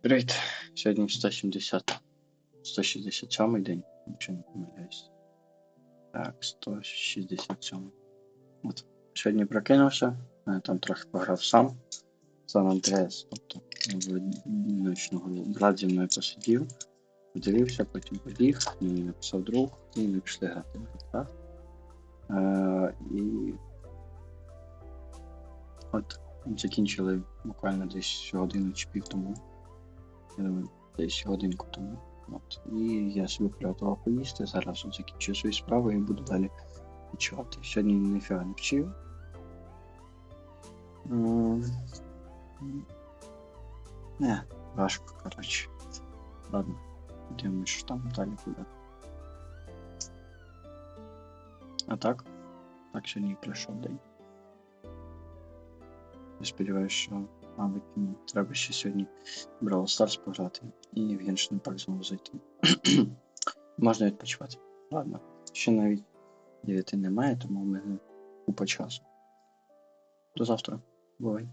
Привіт. Сьогодні 170. 167 день, якщо не помиляюсь. Так, 167. От. Сьогодні прокинувся, е, там трохи пограв сам. Сан Андреас, тобто ночного брат зі мною посидів, подивився, потім побіг, мені написав друг, і ми пішли грати GTA. Е, і от закінчили буквально десь годину чи пів тому. Думаю, десь годинку тому. От. І я собі приготував поїсти. Зараз закінчу свої справи і буду далі відчувати. Сьогодні ніфіга не вчив. М, Не, важко, коротше. Ладно, дивимось, що там далі буде. А так? Так сьогодні пройшов день. Я сподіваюся, що, мені треба ще сьогодні Brawl Stars пограти і в Genshin Impact знову зайти. Можна відпочивати. Ладно, ще навіть 9 немає, тому в мене купа часу. До завтра. Бувай.